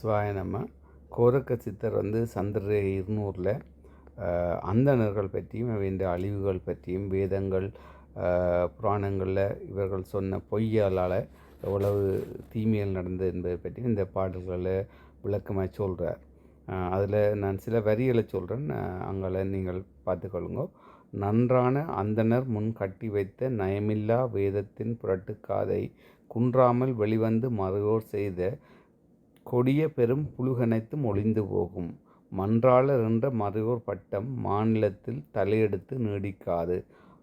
சிவாய நம்ம. கோரக்க சித்தர் வந்து சந்திர இருநூறில் அந்தணர்கள் பற்றியும் அவையின் அழிவுகள் பற்றியும் வேதங்கள் புராணங்களில் இவர்கள் சொன்ன பொய்யாளால் எவ்வளவு தீமைகள் நடந்தது என்பதை பற்றி இந்த பாடல்களை விளக்கமாக சொல்கிறார் அதில் நான் சில வரிகளை சொல்கிறேன் அங்கே நீங்கள் பார்த்துக்கொள்ளுங்க. நன்றான அந்தணர் முன் கட்டி வைத்த நயமில்லா வேதத்தின் புரட்டுக்காதை குன்றாமல் வெளிவந்து மறுவோர் செய்த கொடிய பெரும் புழுகனைத்தும் ஒளிந்து போகும். மன்றாளர் என்ற மறையோர் பட்டம் மாநிலத்தில் தலையெடுத்து நீடிக்காது.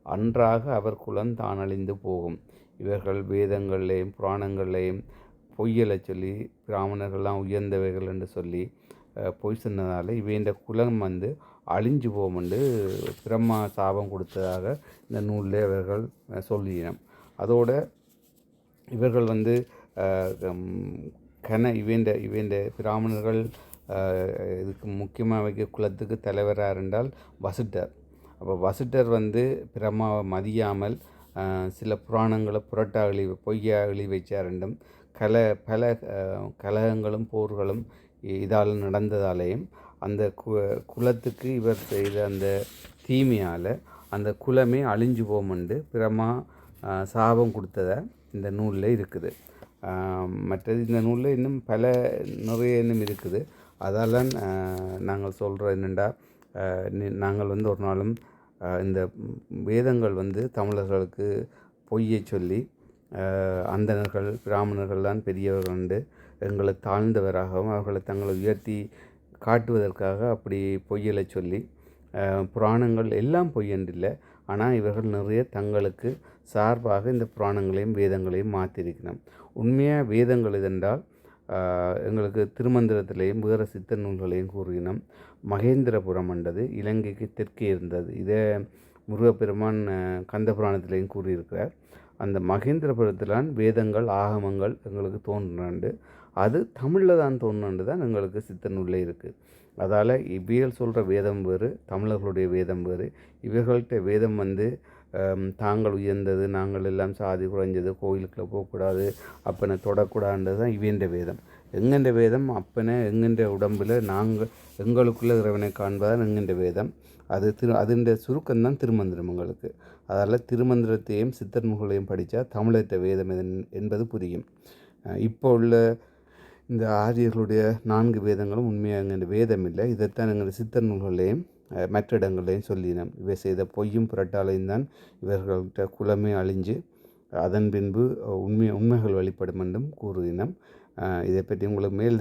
அன்றாக அவர் குலம் தானழிந்து போகும். இவர்கள் வேதங்களையும் புராணங்களையும் பொய்யலை சொல்லி பிராமணர்கள்லாம் உயர்ந்தவைகள் என்று சொல்லி பொய் சொன்னதால் இவையின் குலம் வந்து அழிஞ்சு போகும்ண்டு பிரம்மா சாபம் கொடுத்ததாக இந்த நூலில் இவர்கள் சொல்லினோம் அதோட இவர்கள் வந்து கன இவேண்ட இவேண்ட பிராமணர்கள் இதுக்கு முக்கியமாக வைக்க குலத்துக்கு தலைவராக இருந்தால் வசிட்டர். அப்போ வசிட்டர் வந்து பிரம்மாவை மதியாமல் சில புராணங்களை புரட்டா எழுதி பொய்யா எழுதி வச்சாருண்டும் கல பல கலகங்களும் போர்களும் இதால் நடந்ததாலேயும் அந்த கு குலத்துக்கு இவர் செய்த அந்த தீமையால் அந்த குலமே அழிஞ்சு போகும்ண்டு பிரமா சாபம் கொடுத்ததை இந்த நூலில் இருக்குது. மற்றது இந்த நூலில் இன்னும் பல நிறைய இன்னும் இருக்குது. அதால் நாங்கள் சொல்கிறோம் என்னென்னா நாங்கள் வந்து ஒரு நாளும் இந்த வேதங்கள் வந்து தமிழர்களுக்கு பொய்யை சொல்லி அந்தணர்கள் பிராமணர்கள் தான் பெரியவர்கள் உண்டு. எங்களை தாழ்ந்தவராகவும் அவர்களை தங்களை உயர்த்தி காட்டுவதற்காக அப்படி பொய்யலை சொல்லி புராணங்கள் எல்லாம் பொய்யன்றில்லை ஆனால் இவர்கள் நிறைய தங்களுக்கு சார்பாக இந்த புராணங்களையும் வேதங்களையும் மாற்றிருக்கணும். உண்மையாக வேதங்கள் இதென்றால் எங்களுக்கு திருமந்திரத்திலையும் வேறு சித்த நூல்களையும் கூறினோம். மகேந்திரபுரம் என்றது இலங்கைக்கு தெற்கே இருந்தது. இதே முருகப்பெருமான் கந்த புராணத்திலையும் கூறியிருக்கிறார். அந்த மகேந்திரபுரத்திலான் வேதங்கள் ஆகமங்கள் எங்களுக்கு தோன்றுனாண்டு. அது தமிழில் தான் தோணுன்னு தான் எங்களுக்கு சித்தனுள்ளே இருக்குது அதால் இவ்வியல் சொல்கிற வேதம் வேறு தமிழர்களுடைய வேதம் வேறு. இவர்கள்ட்ட வேதம் வந்து தாங்கள் உயர்ந்தது நாங்கள் எல்லாம் சாதி குறைஞ்சது கோயிலுக்குள்ளே போகக்கூடாது அப்பனை தொடக்கூடாதுன்றது தான் இவன்ற வேதம். எங்கெண்ட வேதம்? அப்பனை எங்கென்ற உடம்பில் நாங்கள் எங்களுக்குள்ள இறைவனை காண்பதான் எங்கென்ற வேதம். அது திரு அதுன்ற சுருக்கம் தான் திருமந்திரம் எங்களுக்கு. அதால் திருமந்திரத்தையும் சித்தர் படித்தா தமிழற்ற வேதம் என்பது புரியும். இப்போ உள்ள இந்த ஆரியர்களுடைய நான்கு வேதங்களும் உண்மையாக எங்கள் வேதம் இல்லை இதைத்தான் எங்கள் சித்தர் நூல்களையும் மற்ற இடங்களையும் சொல்லினோம். இவை செய்த பொய்யும் புரட்டாலையும் தான் இவர்கள்ட்ட குலமே அழிஞ்சு அதன் பின்பு உண்மை உண்மைகள் வெளிப்படும் என்றும் கூறினோம். இதை பற்றி உங்களுக்கு மேல்